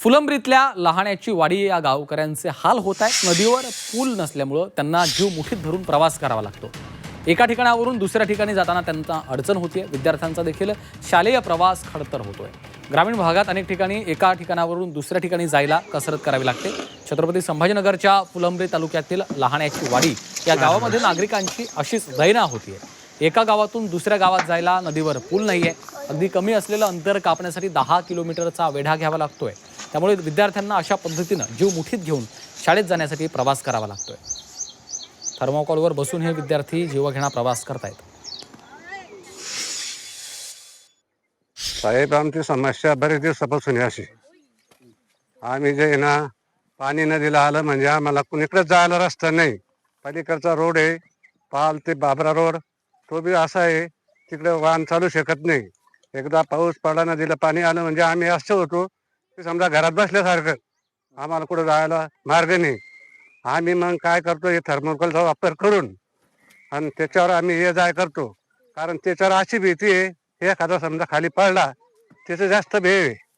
फुलंब्रीतल्या लहाण्याची वाडी या गावकऱ्यांचे हाल होत आहेत. नदीवर पूल नसल्यामुळं त्यांना जीव मुठीत धरून प्रवास करावा लागतो. एका ठिकाणावरून दुसऱ्या ठिकाणी जाताना त्यांना अडचण होतीये. विद्यार्थ्यांचा देखील शालेय प्रवास खडतर होतोय. ग्रामीण भागात अनेक ठिकाणी एका ठिकाणावरून दुसऱ्या ठिकाणी जायला कसरत करावी लागते. छत्रपती संभाजीनगरच्या फुलंब्री तालुक्यातील लहाण्याची वाडी या गावामध्ये नागरिकांची अशीच दैना होतीये. एका गावातून दुसऱ्या गावात जायला नदीवर पूल नाहीये. अगदी कमी असलेलं अंतर कापण्यासाठी दहा किलोमीटरचा वेढा घ्यावा लागतोय. त्यामुळे विद्यार्थ्यांना अशा पद्धतीनं जीव मुठीत घेऊन शाळेत जाण्यासाठी प्रवास करावा लागतोय. थर्मोकॉलवर बसून हे विद्यार्थी जीवघेणा प्रवास करतायत. साहेब आमची समस्या बरेच दिवसापासून आहे अशी. आम्ही जे ना पाणी नदीला आलं म्हणजे आम्हाला कुणीकडेच जायला रस्ता नाही. पलीकडचा रोड आहे पाल ते बाबरा रोड. तो बी असा आहे तिकडे वाहन चालू शकत नाही. एकदा पाऊस पडला नदीला पाणी आलं म्हणजे आम्ही असं होतो. ते समजा घरात बसल्यासारखं. आम्हाला कुठं जायला मार्ग नाही. आम्ही मग काय करतो हे थर्मोकॉलचा वापर करून. आणि त्याच्यावर आम्ही ये जाय करतो. कारण त्याच्यावर अशी भीती आहे एखादा समजा खाली पडला त्याचं जास्त भेव आहे.